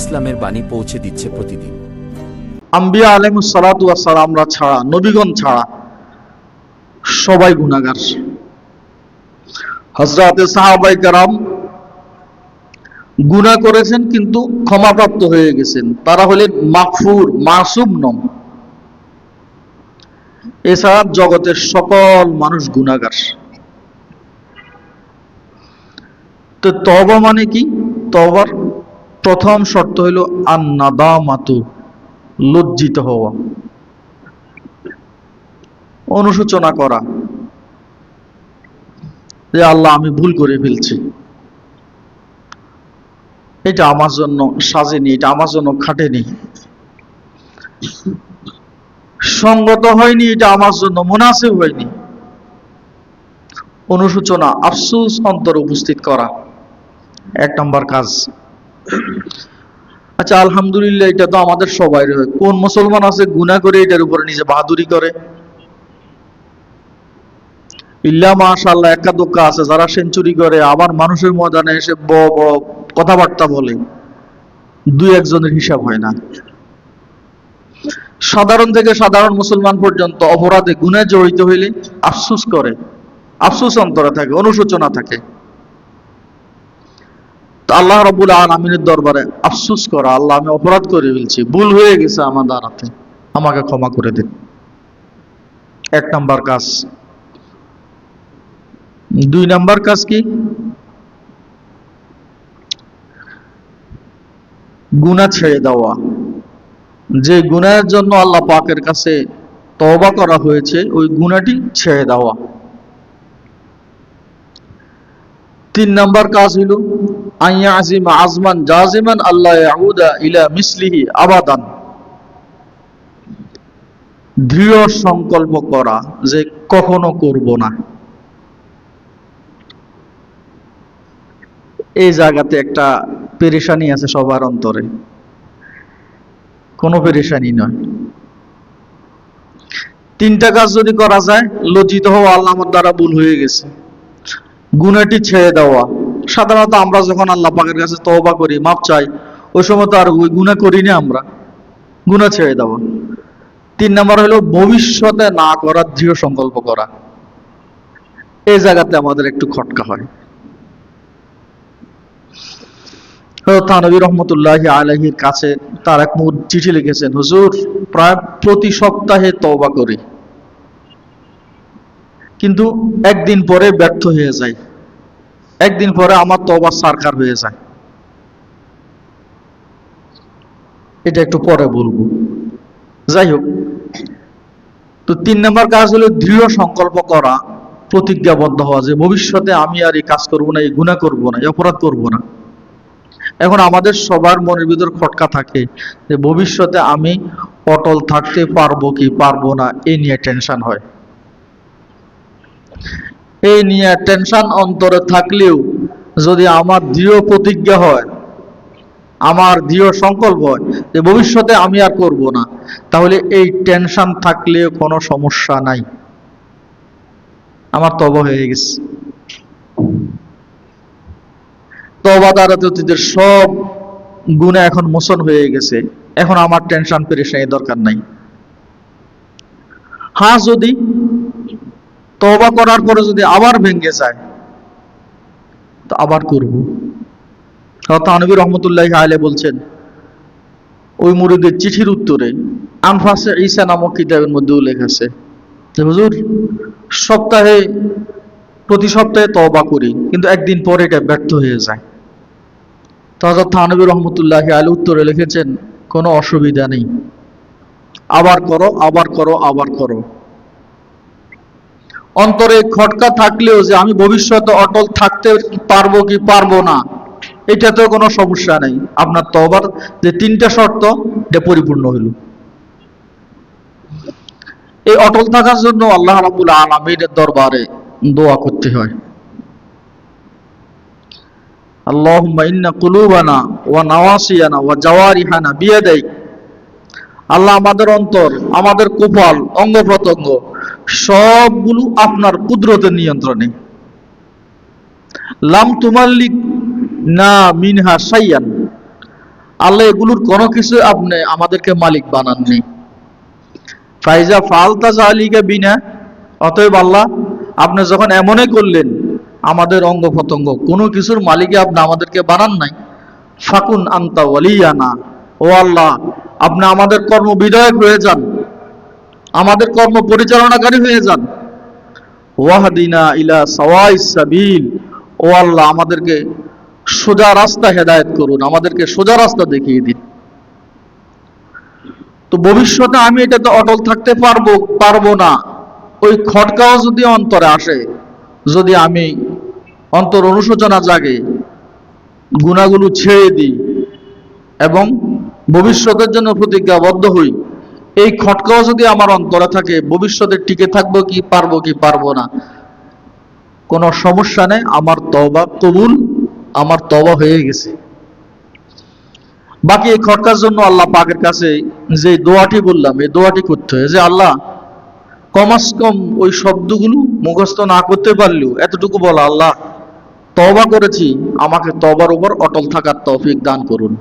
ইসলামের বাণী পৌঁছে দিচ্ছে প্রতিদিন। আম্বিয়া আলমসালামরা ছাড়া, নবীগণ ছাড়া সবাই গুণাগার হজরতে সাহাবাই কারাম গুণা করেছেন কিন্তু ক্ষমাপ্রাপ্ত হয়ে গেছেন। তারা হলেন মাকফুর, মাসুম নম। এছাড়া জগতের সকল মানুষ গুণাগার তো তবা মানে কি? তবার প্রথম শর্ত হইল আন্নাদামাতু, লজ্জিত হওয়া। অনুশোচনা করা। যে আল্লাহ, আমি ভুল করে ফেলছি। এটা আমার জন্য সাজেনি, এটা আমার জন্য খাটেনি। সঙ্গত হয়নি, এটা আমার জন্য মুনাসিব হয়নি। অনুশোচনা, আফসুস অন্তর উপস্থিত করা। এক নম্বর কাজ। আচ্ছা আলহামদুলিল্লাহ, এটা তো আমাদের সবাই কোন মুসলমান আছে, গুনাহ করে এটার উপরে নিজে বাহাদুরি করে? ইল্লা মাশাআল্লাহ একা দোকা আছে, যারা সেঞ্চুরি করে, আবার মানুষের ময়দানে এসে বড় বড় কথাবার্তা বলে। দুই একজনের হিসাব হয় না। সাধারণ থেকে সাধারণ মুসলমান পর্যন্ত অপরাধে গুণে জড়িত হইলে আফসুস করে। আফসুস অন্তরে থাকে, অনুশোচনা থাকে। তো আল্লাহ রবুল আলমিনের দরবারে, আফসুস করা, আল্লাহ, আমি অপরাধ করে ফেলছি। ভুল হয়ে গেছে আমার দ্বারাতে। আমাকে ক্ষমা করে দিন। এক নাম্বার কাজ। দুই নাম্বার কাজ কি? গুনাহ ছেড়ে দেওয়া। যে গুনাহের জন্য আল্লাহ পাকের কাছে তওবা করা হয়েছে, ওই গুনাহটি ছেড়ে দেওয়া। তিন নাম্বার কাজ হইল আইয়া আজিম আজমান জাজিমান আল্লাহ ইয়াউদা ইলা মিসলিহি আবাদান। দৃঢ় সংকল্প করা যে কখনো করব না। এই জায়গাতে একটা পেরেশানি আছে সবার অন্তরে। কোনো পেরেশানি নয়। তিনটা কাজ যদি করা যায়, লজ্জিত হওয়া আল্লাহ দ্বারা ভুল হয়ে গেছে। গুনাটি ছেড়ে দেওয়া। সাধারণত আমরা যখন আল্লাহ পাকের কাছে তওবা করি, মাপ চাই, ওই সময় তো আর ওই গুনাহ করি না আমরা। গুনাহ ছেড়ে দেওয়া। তিন নম্বর হলো ভবিষ্যতে না করার দৃঢ় সংকল্প করা। এই জায়গাতে আমাদের একটু খটকা হয়। থানবী রহমতুল্লাহ আলহির কাছে তার এক চিঠি লিখেছেন, হুজুর, প্রায় প্রতি সপ্তাহে তওবা করি। কিন্তু একদিন পরে ব্যর্থ হয়ে যায় একদিন পরে আমার তওবা সারকার হয়ে যায়। এটা একটু পরে বলব। যাই হোক, তো তিন নম্বর কাজ হলো দৃঢ় সংকল্প করা, প্রতিজ্ঞাবদ্ধ হওয়া যে ভবিষ্যতে আমি আর এই কাজ করব না, এই গুণা করব না, এই অপরাধ করব না। এখন আমাদের সবার মনের ভিতর খটকা থাকে যে ভবিষ্যতে আমি অটল থাকতে পারব কি পারব না এই নিয়ে টেনশন হয়। এই নিয়ে টেনশন অন্তরে থাকলেও যদি আমার দৃঢ় প্রতিজ্ঞা হয়, আমার দৃঢ় সংকল্প হয় যে ভবিষ্যতে আমি আর করব না, তাহলে এই টেনশন থাকলেও কোনো সমস্যা নাই। আমার তব হয়ে গেছে। তবা দ্বারা অতীতের সব গুণে এখন মোচন হয়ে গেছে। এখন আমার টেনশন পেরেশানি দরকার নাই। হ্যাঁ যদি তবা করার পরে যদি আবার ভেঙে যায়, তো আবার করব। তানবী রহমতুল্লাহ আলে বলছেন, ওই মুরিদের চিঠির উত্তরে আনফাসে ঈসা নামক কিতাবের মধ্যে উল্লেখ আছে হুজুর, সপ্তাহে, প্রতি সপ্তাহে তবা করি, কিন্তু একদিন পরে এটা ব্যর্থ হয়ে যায়। তাজা থানবী রহমতুল্লাহ আলী উত্তরে লিখেছেন, কোনো অসুবিধা নেই। আবার করো আবার করো আবার করো। অন্তরে খটকা থাকলেও যে আমি ভবিষ্যতে অটল থাকতে পারবো কি পারবো না এটাতেও কোনো সমস্যা নেই আপনার তবার যে তিনটা শর্ত এটা পরিপূর্ণ হইল এই অটল থাকার জন্য আল্লাহ রাবুল আলমীর দরবারে দোয়া করতে হয় اللهم إن قلوبنا ونواسينا وجوارحنا بيديك আল্লাহ আমাদের অন্তর আমাদের কপাল অঙ্গ প্রত্যঙ্গ সবগুলো আপনার কুদরতের নিয়ন্ত্রণে। লাম তুমাল্লিক না মিনহা সাইয়ান আল্লাহ এগুলোর কোনো কিছু আপনি আমাদেরকে মালিক বানাননি। ফাইজা ফালতা জালিকা বিনা, অতএব আল্লাহ, আপনি যখন এমনই করলেন, আমাদের অঙ্গ প্রত্যঙ্গ কোনো কিছুর মালিকে আপনি আমাদেরকে বানান নাই। ফাকুন আন্তা ওয়ালিয়ানা। ও আল্লাহ, আপনি আমাদের কর্ম বিধায়ক হয়ে যান। আমাদের কর্ম পরিচালনাকারী হয়ে যান। ওয়াহদিনা ইলা সাওয়াই সাবিল। ও আল্লাহ, আমাদেরকে সোজা রাস্তা হেদায়েত করুন, আমাদেরকে সোজা রাস্তা দেখিয়ে দিন। তো ভবিষ্যতে আমি এটাতে অটল থাকতে পারব পারব না। ওই খটকাও যদি অন্তরে আসে, যদি আমি অন্তর অনুশোচনা জাগে, গুণাগুলো ছেড়ে দিই এবং ভবিষ্যতের জন্য প্রতিজ্ঞাবদ্ধ হই এই খটকাও যদি আমার অন্তরে থাকে, ভবিষ্যতে টিকে থাকব কি পারব কি পারব না? কোনো সমস্যা নেই, আমার তবা কবুল, আমার তবা হয়ে গেছে। বাকি এই খটকার জন্য আল্লাহ পাকের কাছে যে দোয়াটি বললাম, এই দোয়াটি করতে হয় যে, আল্লাহ কমাস কম ওই শব্দগুলো মুখস্থ না করতে পারলেও এতটুকু বলা, আল্লাহ তবা করেছি, আমাকে তবার উপর অটল থাকার তৌফিক দান করুন।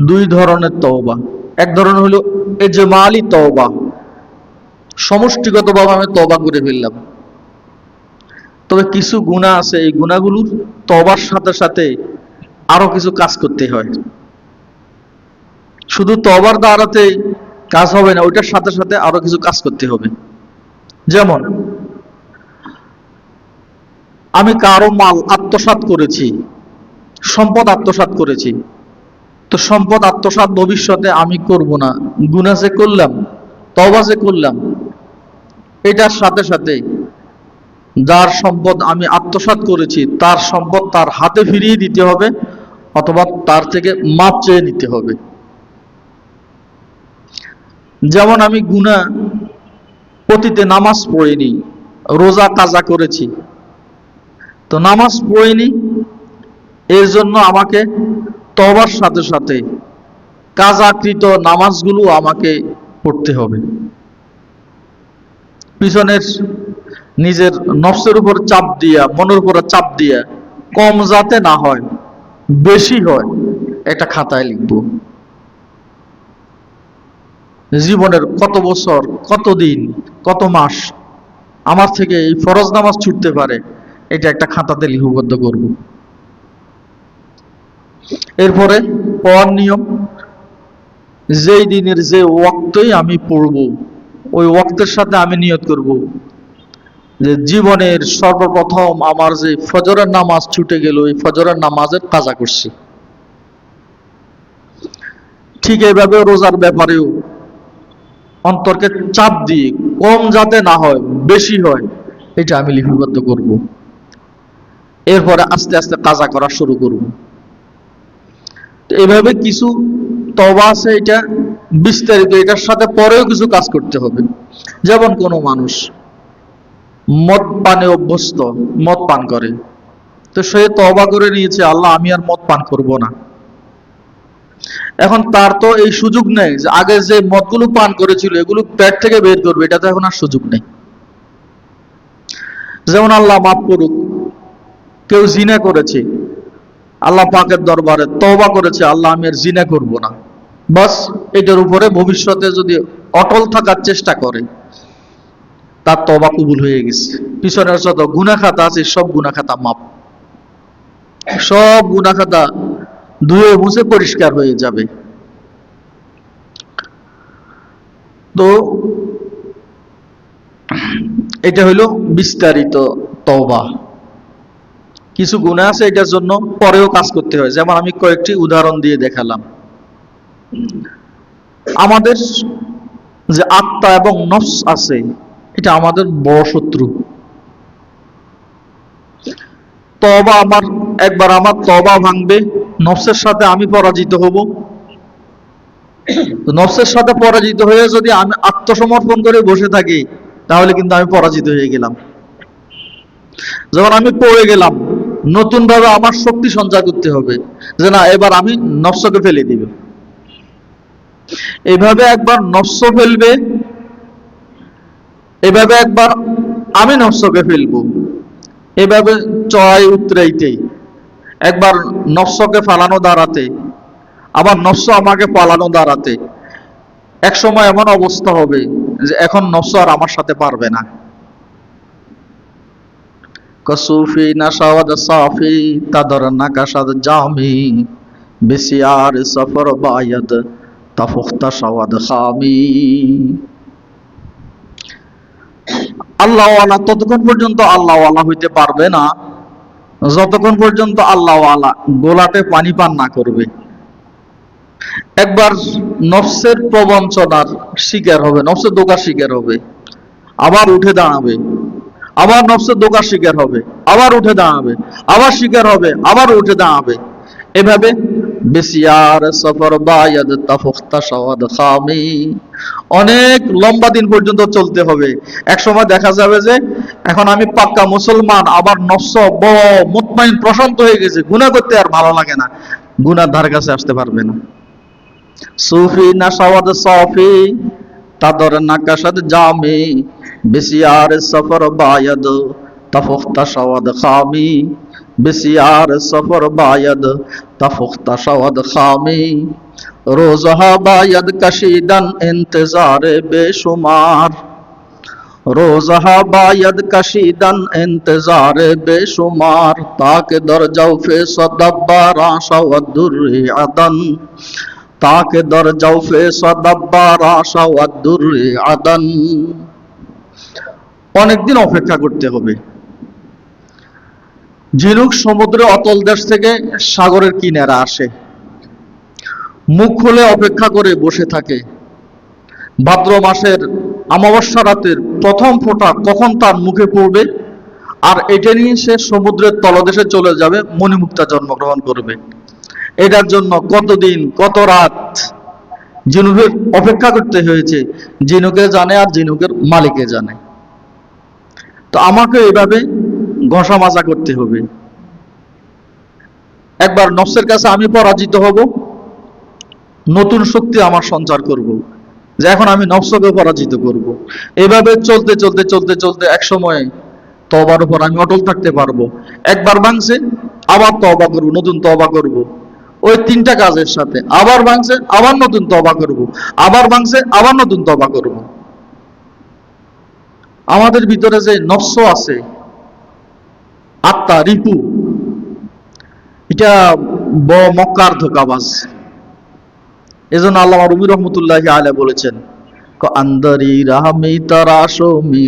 দুই ধরনের তওবা। এক ধরনের হলো এজমালি তওবা। সমষ্টিগতভাবে আমি তওবা করে ফেললাম। তবে কিছু গুণা আছে, এই গুণাগুলোর তবার সাথে সাথে আরও কিছু কাজ করতে হয়। শুধু তবার দ্বারাতে কাজ হবে না, ওইটার সাথে সাথে আরও কিছু কাজ করতে হবে। যেমন, আমি কারও মাল আত্মসাৎ করেছি, সম্পদ আত্মসাৎ করেছি তো সম্পদ আত্মসাৎ ভবিষ্যতে আমি করব না। গুনা যে করলাম তবা যে করলাম, এটার সাথে সাথে যার সম্পদ আমি আত্মসাৎ করেছি, তার সম্পদ তার হাতে ফিরিয়ে দিতে হবে অথবা তার থেকে মাপ চেয়ে নিতে হবে। যেমন আমি গুনা পতিতে নামাজ পড়িনি, রোজা কাজা করেছি। তো নামাজ পড়িনি, এর জন্য আমাকে তবার সাথে সাথে কাজাকৃত নামাজগুলো আমাকে পড়তে হবে। পিছনের নিজের নফসের উপর চাপ দিয়া, মনের উপর চাপ দিয়া, কম যাতে না হয়, বেশি হয় একটা খাতায় লিখব। জীবনের কত বছর, কত দিন, কত মাস আমার থেকে এই ফরজ নামাজ ছুটতে পারে, এটা একটা খাতাতে লিপিবদ্ধ করব। এরপরে পড়ার নিয়ম, যেই দিনের যে ওয়াক্তই আমি পড়ব, ওই ওয়াক্তের সাথে আমি নিয়ত করব। যে জীবনের সর্বপ্রথম আমার যে ফজরের নামাজ ছুটে গেল এই ফজরের নামাজের কাজা করছি। ঠিক এইভাবে রোজার ব্যাপারেও অন্তরকে চাপ দিয়ে কম যাতে না হয়, বেশি হয়, এটা আমি লিপিবদ্ধ করব। এরপরে আস্তে আস্তে কাজা করা শুরু করব। তো এভাবে কিছু তবা আছে, এটা বিস্তারিত, এটার সাথে পরেও কিছু কাজ করতে হবে। যেমন কোনো মানুষ মদ পানে অভ্যস্ত, মদ পান করে। তো সে তবা করে নিয়েছে, আল্লাহ, আমি আর মদ পান করব না। এখন তার তো এই সুযোগ নেই যে আগে যে মদগুলো পান করেছিল, এগুলো পেট থেকে বের করবে, এটা তো এখন আর সুযোগ নেই। যেমন আল্লাহ মাফ করুক, কেউ জিনা করেছে আল্লাহ পাকের দরবারে তবা করেছে, আল্লাহ আমি আর জিনা করব না। বাস এটার উপরে ভবিষ্যতে যদি অটল থাকার চেষ্টা করে, তার তবা কবুল হয়ে গেছে। পিছনের যত গুনা খাতা আছে, সব গুনা খাতা মাপ সব গুনা খাতা ধুয়ে মুছে পরিষ্কার হয়ে যাবে। তো এটা হলো বিস্তারিত তওবা। কিছু গুণা আছে এটার জন্য পরেও কাজ করতে হয়। যেমন আমি কয়েকটি উদাহরণ দিয়ে দেখালাম। আমাদের যে আত্মা এবং নফস আছে, এটা আমাদের বড় শত্রু। তবা আমার, একবার আমার তবা ভাঙবে, নফসের সাথে আমি পরাজিত হব। নফসের সাথে পরাজিত হয়ে যদি আমি আত্মসমর্পণ করে বসে থাকি, তাহলে কিন্তু আমি পরাজিত হয়ে গেলাম। যখন আমি পড়ে গেলাম নতুন ভাবে আমার শক্তি সঞ্চয় করতে হবে। যে না, এবার আমি নফসকে ফেলে দিব। এভাবে একবার নফস ফেলবে, এভাবে একবার আমি নফসকে ফেলব। এভাবে চড়াই উতরাইতেই একবার নফসকে ফালানো দাঁড়াতে আবার নফস আমাকে পালানো দাঁড়াতে এক সময় এমন অবস্থা হবে যে এখন নফস আর আমার সাথে পারবে না। কসুফি নাশাওয়াদ সাফি তাদর নাকাশাদ জামি বিসিয়ার সফর বায়াদ তাফুখতা সাওয়াদ খামি। আল্লাহওয়ালা ততক্ষণ পর্যন্ত আল্লাহওয়ালা হইতে পারবে না। যতক্ষণ পর্যন্ত আল্লাহওয়ালা গোলাটে পানি পান না করবে। একবার নফসের প্রবঞ্চনার শিকার হবে, নফসের দোকার শিকার হবে। আবার উঠে দাঁড়াবে। আবার নফসের দোকার শিকার হবে, আবার উঠে দাঁড়াবে, আবার শিকার হবে, আবার উঠে দাঁড়াবে। এভাবে বেসিয়ার সফর বায়াদ তাফুখতা সাওয়াদ খামি। অনেক লম্বা দিন পর্যন্ত চলতে হবে। এক সময় দেখা যাবে যে এখন আমি পাক্কা মুসলমান, আবার নফস ব, মুতমাইন প্রশান্ত হয়ে গেছে, গুনাহ করতে আর ভালো লাগে না। গুনার ধার কাছে আসতে পারবে না। সুফি না সাওয়াদ সাফি, তাদর নাকাশাদ জামি। بسیار سفر باید تفخت شود خامی بسیار سفر باید تفخت شود خامی روزها باید کشیدن انتظار بے شمار روزها باید کشیدن انتظار بے شمار تاکہ در جوف صدبارا شود درعدن تاکہ در جوف صدبارا شود درعدن অনেকদিন অপেক্ষা করতে হবে। ঝিনুক সমুদ্রে অতল দেশ থেকে সাগরের কিনারা আসে। মুখ খুলে অপেক্ষা করে বসে থাকে। ভাদ্র মাসের অমাবস্যা রাতের প্রথম ফোঁটা কখন তার মুখে পড়বে? আর এটা নিয়ে সে সমুদ্রের তলদেশে চলে যাবে, মণিমুক্তা জন্মগ্রহণ করবে। এটার জন্য কতদিন, কত রাত জিনুকের অপেক্ষা করতে হয়েছে? জিনুকে জানে আর জিনুকের মালিকে জানে। তো আমাকে এভাবে ঘষা মাজা করতে হবে। একবার নফসের কাছে আমি পরাজিত হব, নতুন শক্তি আমার সঞ্চার করব, যে এখন আমি নফসকে পরাজিত করব। এভাবে চলতে চলতে চলতে চলতে এক সময় তবার উপর আমি অটল থাকতে পারব। একবার ভাঙছে, আবার তবা করব, নতুন তবা করব। ওই তিনটা কাজের সাথে আবার ভাঙছে, আবার নতুন তবা করব। আবার ভাঙছে, আবার নতুন তবা করব। আমাদের ভিতরে যে নফস আছে, আত্মা, রিপু, এটা বড় মক্কার ধোকাবাজ। এজন্য আল্লাহ রুমি রহমতুল্লাহ আলা বলেছেন মি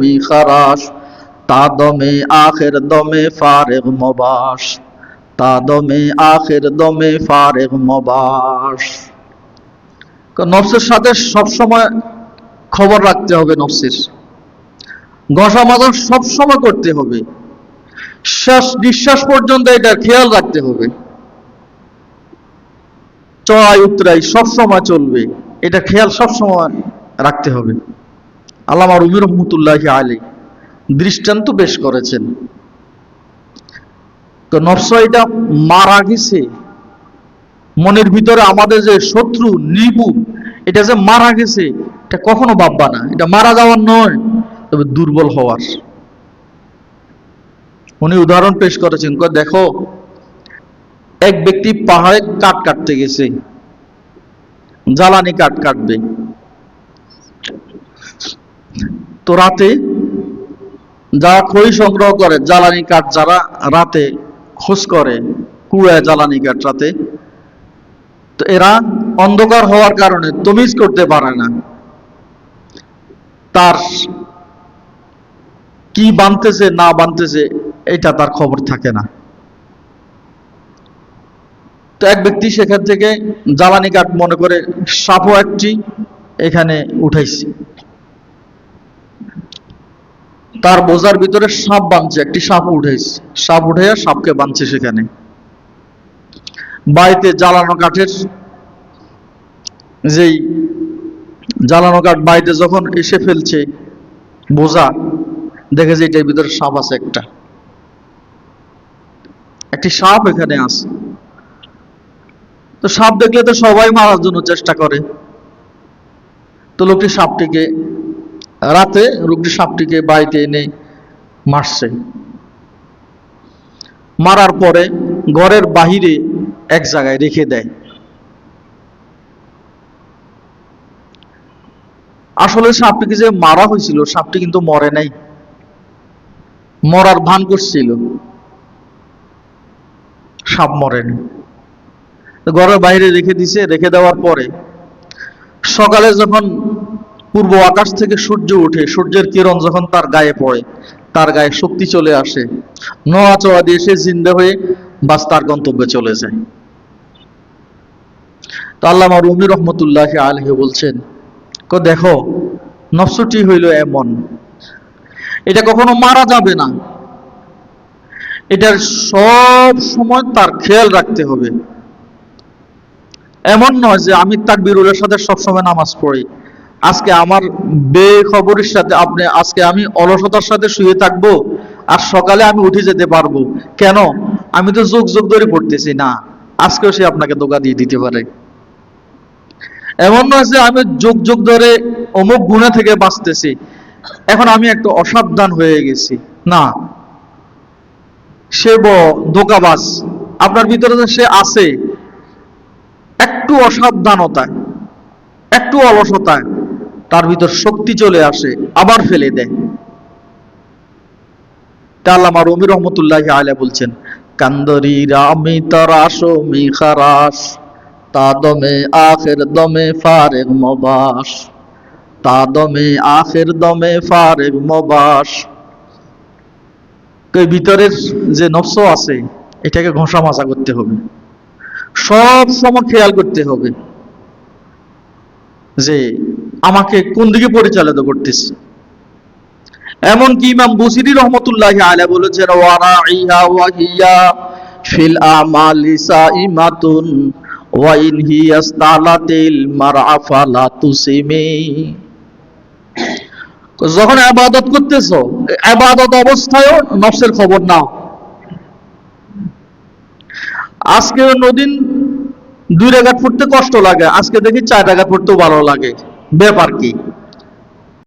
মি তা দমে আখের দমে ফারেগ মবাস, তা দমে আখের দমে ফারেগ মবাস। নফসের সাথে সবসময় খবর রাখতে হবে নফসের। মাজা সবসময় করতে হবে। শ্বাস নিঃশ্বাস পর্যন্ত এটা খেয়াল রাখতে হবে। চড়াই উত্তরাই সবসময় চলবে। এটা খেয়াল সবসময় রাখতে হবে। আল্লামা রুমি রহমতুল্লাহ আলী দৃষ্টান্ত বেশ করেছেন। তো নফস এটা মারা গেছে। মনের ভিতরে আমাদের যে শত্রু, নিবু, এটা যে মারা গেছে, এটা কখনো ভাববা না। এটা মারা যাওয়ার নয়, তবে দুর্বল হওয়ার। উনি উদাহরণ পেশ করেছেন দেখো, এক ব্যক্তি পাহাড়ে কাঠ কাটতে গেছে, জ্বালানি কাঠ কাটবে। তো রাতে যারা খই সংগ্রহ করে, জ্বালানি কাঠ যারা রাতে খোঁজ করে, কুড়ায় জ্বালানি কাঠ রাতে তো এরা অন্ধকার হওয়ার কারণে তমিজ করতে পারে না। তার কি বানতেছে, না বানতেছে, এটা তার খবর থাকে না। তো এক ব্যক্তি সেখান থেকে জ্বালানি কাঠ মনে করে সাপও একটি এখানে উঠাইছে। তার বোঝার ভিতরে সাপ বাঁধছে একটি সাপ উঠেছে সাপ উঠে সাপকে বাঁধছে সেখানে। বাড়িতে জ্বালানো কাঠের যেই জ্বালানো কাঠ বাড়িতে যখন এসে ফেলছে বোঝা, দেখে যে এটার ভিতরে সাপ আছে একটা। একটি সাপ এখানে আছে। তো সাপ দেখলে তো সবাই মারার জন্য চেষ্টা করে। তো লোকটি সাপটিকে, রাতে লোকটি সাপটিকে বাড়িতে এনে মারছে। মারার পরে ঘরের বাহিরে এক জায়গায় রেখে দেয়। আসলে সাপটিকে যে মারা হয়েছিল, সাপটি কিন্তু মরে নাই। মরার ভান করছিল। সাপ মরেনি ঘরের বাইরে রেখে দিছে, রেখে দেওয়ার পরে সকালে যখন পূর্ব আকাশ থেকে সূর্য ওঠে সূর্যের কিরণ যখন তার গায়ে পড়ে তার গায়ে শক্তি চলে আসে। নড়াচড়া দিয়ে সে জিন্দা হয়ে বাস তার গন্তব্যে চলে যায়। তো আল্লামা রুমি রহমতুল্লাহ আলহি বলছেন, কো দেখো, নফসটি হইল এমন। এটা কখনো মারা যাবে না। এটার সব সময় তার খেয়াল রাখতে হবে। এমন নয় যে আমি তাকবিরুলের সাথে সবসময় নামাজ পড়ি। আজকে আমার বেখবরের সাথে আপনি, আজকে আমি অলসতার সাথে শুয়ে থাকব আর সকালে আমি উঠে যেতে পারব। কেন? আমি তো যুগ যুগ ধরে পড়তেছি। না, আজকেও সে আপনাকে দোকা দিয়ে দিতে পারে। এমন নয় যে আমি যুগ যুগ ধরে অমুক গুণা থেকে বাঁচতেছি। এখন আমি একটু অসাবধান হয়ে গেছি। না, সে ব, ধোকাবাজ। আপনার ভিতরে সে আছে, একটু অসাবধানতায়, একটু অলসতায় তার ভিতর শক্তি চলে আসে, আবার ফেলে দেয়। তা আল্লামা রুমি রহমতুল্লাহ আলা বলছেন, কান্দরি রামি তরাস মি খারাস তা দমে আখের দমে ফারেগ মবাস, তা দমে আখের দমে ফারেগ মবাস। ভিতরের যে নফস আছে, এটাকে ঘষা মাজা করতে হবে। সব সময় খেয়াল করতে হবে যে আমাকে কোন দিকে পরিচালিত করতেছে? এমনকি ইমাম বুসিরি রহমতুল্লাহ আলা বলেছেন ওয়ারাইহা ওয়াহিয়া ফিল আমালি সাইমাতুন ওয়া ইন হিয়াস্তালাতিল মারআফা লা তুসিমি। যখন আবাদত করতেছো আবাদত অবস্থায়ও নফসের খবর নাও। আজকে নদীন দুই রেখাত পড়তে কষ্ট লাগে, আজকে দেখি চার রেখাত পড়তেও ভালো লাগে। ব্যাপার কি?